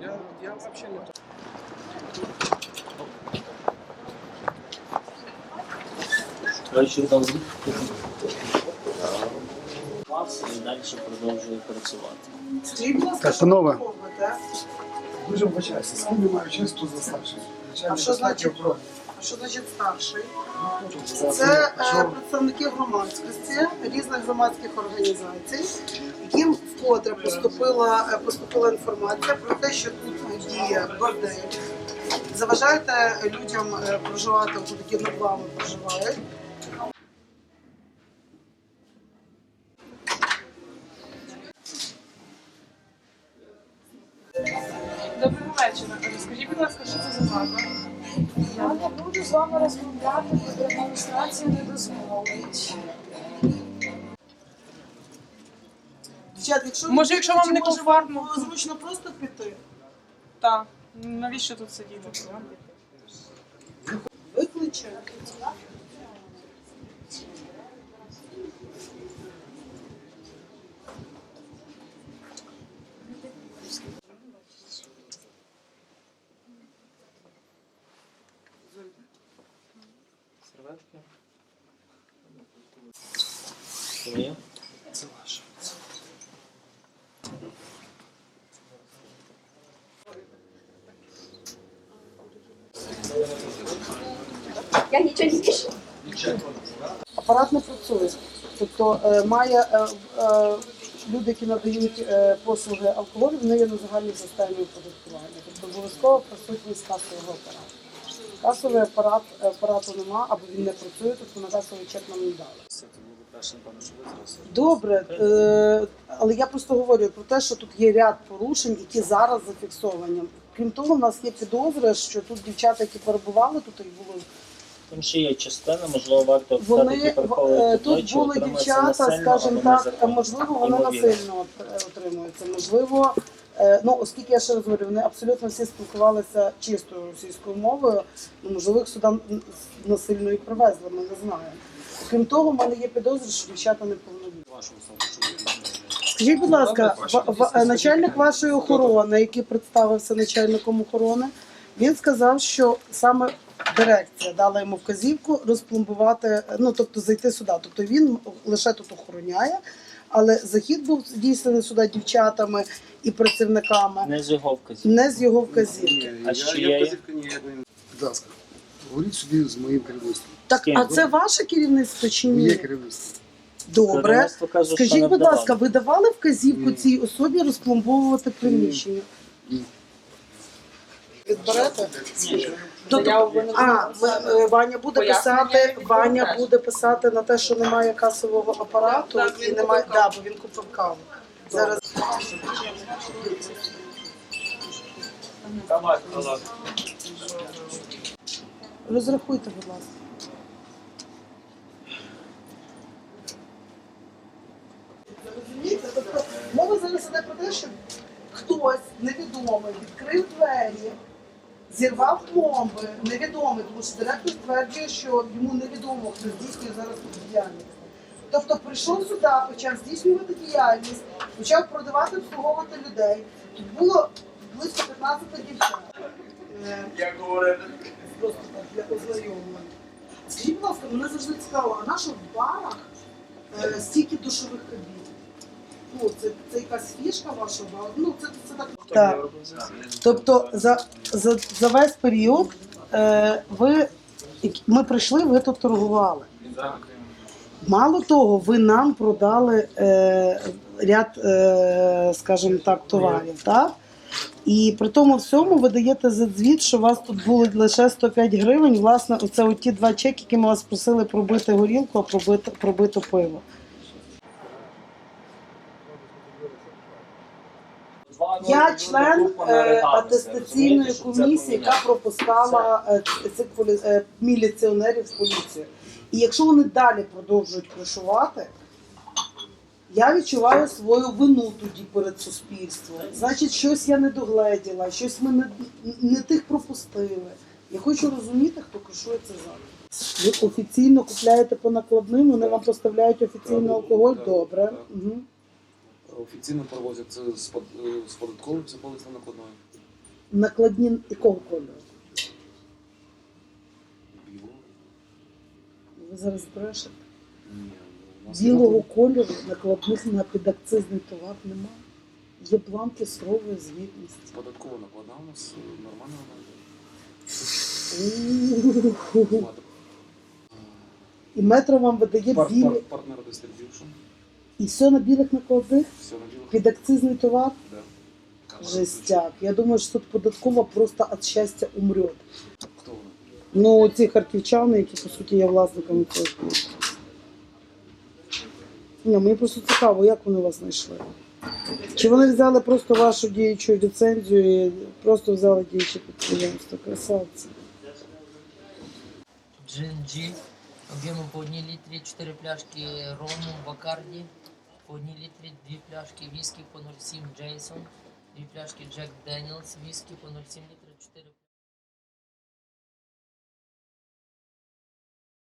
Я, я вообще не Вечір добрий. І далі продовжує працювати. Скажіть, будь ласка, що? Дуже вибачаюся, з ким я маю честь за старший. А що значить? А що значить старший? Це е, представники громадськості різних громадських організацій, яким вкотре поступила, е, поступила інформація про те, що тут діє бордель. Заважаєте людям е, проживати, тут які над вами проживають. Доброго вечора. Скажіть, будь ласка, що це за заклад? Я не буду з вами розмовляти, бо адміністрація не дозволить. Дівчат, якщо ви Може, якщо вам не може комфортно, вам зручно просто піти. Так. Навіщо тут сидіти? Викличе. Апарат не працює. Тобто е, має е, е, люди, які надають послуги алкоголю, вони є на загальній системі оподаткування. Тобто обов'язково присутність касового апарату. Касовий апарат апарату нема або він не працює, тобто на касовий чек нам не дали. Добре, але я просто говорю про те, що тут є ряд порушень, які зараз зафіксовані. Крім того, в нас є підозри, що тут дівчата, які перебували, тут їх було Там ще є частина, можливо, варто Вони е, приховувати тут були дівчата, скажімо так, незаконно. можливо, вони насильно от- отримуються. Можливо, е, ну оскільки я ще раз говорю, вони абсолютно всі спілкувалися чистою російською мовою. Ну можливо, їх сюди н- насильно і привезли, ми не знаємо. Крім того, в мене є підозри, що дівчата не. Скажіть, будь ласка, ва- ва- е, начальник вашої охорони, який представився начальником охорони, він сказав, що саме дирекція дала йому вказівку розпломбувати, ну тобто зайти сюди. Тобто він лише тут охороняє, але захід був здійснений сюди дівчатами і працівниками, Не з його вказів. не з його вказівки. А ще я є? вказівки ніякої Будь ласка, говоріть собі з моїм керівництвом. Так, ким? а це ваше керівництво чи Моє ні? керівництво. Добре. Каже, Скажіть, будь ласка, ви давали вказівку Ні. цій особі розпломбовувати приміщення? Ні. Відберете? А, е, Ваня буде писати, Ваня буде писати на те, що немає касового апарату і немає, да, бо він купив каву. Зараз розрахуйте, будь ласка. Розумієте? Тобто мова зараз іде про те, що хтось невідомий відкрив двері, зірвав пломби, невідомий, тому що директор стверджує, що йому невідомо, хто здійснює зараз тут діяльність. Тобто прийшов сюди, почав здійснювати діяльність, почав продавати, обслуговувати людей. Тут було близько 15 дівчат. Е, Просто так, для ознайомлення. Скажіть, будь ласка, мене завжди цікаво, а на що в барах е, стільки душових кабін? Ну, це, це якась фішка ваша, ну це, це так. Так. Тобто за, за, за весь період е, ви, ми прийшли, ви тут торгували. Мало того, ви нам продали е, ряд, е, скажімо так, товарів, так? І при тому всьому ви даєте за звіт, що у вас тут було лише 105 гривень. Власне, оце от ті два чеки, які ми вас просили пробити горілку, а пробити, пробито пиво. Я член е, атестаційної комісії, яка пропускала е, цих е, міліціонерів в поліцію. І якщо вони далі продовжують кришувати, я відчуваю свою вину тоді перед суспільством. Значить, щось я не догледіла, щось ми не, не тих пропустили. Я хочу розуміти, хто кришує це зараз. Ви офіційно купляєте по накладним, вони вам поставляють офіційно алкоголь. Добре. Угу. Офіційно провозять це з, е, податковим, це полисно накладною. накладні якого кольору? Білого? Ви зараз брешете. Білого кольору накладних на підакцизний товар немає. Є бланки сурової звітності. Податково накладна у нас е, нормально У-ху-ху. І метро вам видає вона. білі. Партнер дистриб'юшн. І все на білих накладних, Все на білих. підакцизний товар. Да. Жестяк. Я думаю, що тут податкова просто від щастя умре. Хто вона? Ну, ці харківчани, які по суті є власниками цього. Ні, мені просто цікаво, як вони вас знайшли. Чи вони взяли просто вашу діючу ліцензію і просто взяли діюче підприємство? Красавці. GNG, об'ємом по одній літрі, 4 пляшки рому, Бакарді, по 1 літрі, 2 пляшки віскі по 0,7 Джейсон, 2 пляшки Джек Деніелс, віскі по 0,7 літра, 4